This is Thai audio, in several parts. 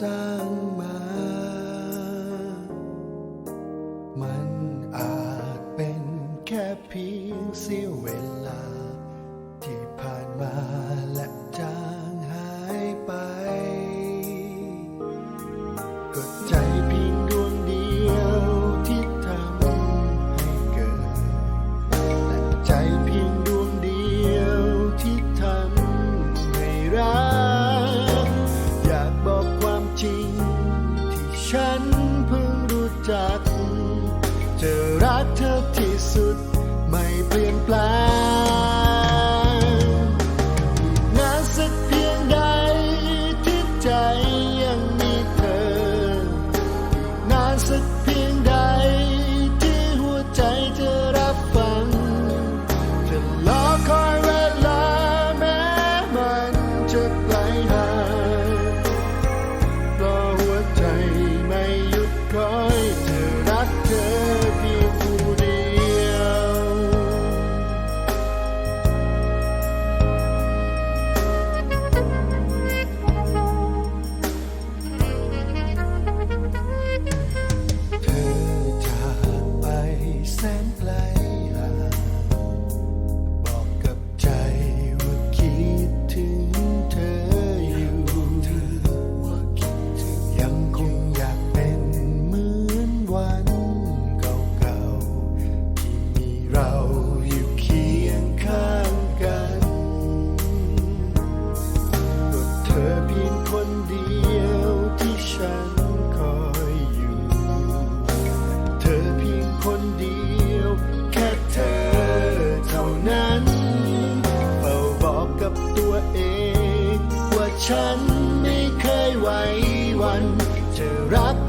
สร้างมา มันอาจเป็นแค่เพียงเสี้ยวเวลา ที่ผ่านมาและ จริง ที่ฉันเพิ่งรู้จัก จะรักเธอ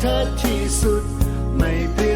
เธอที่สุดไม่เป็น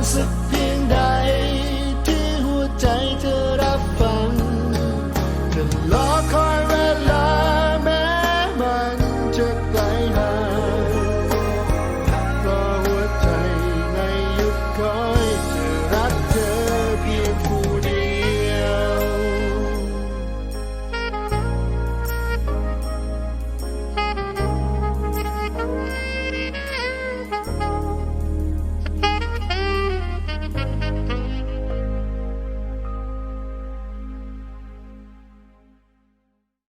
answer.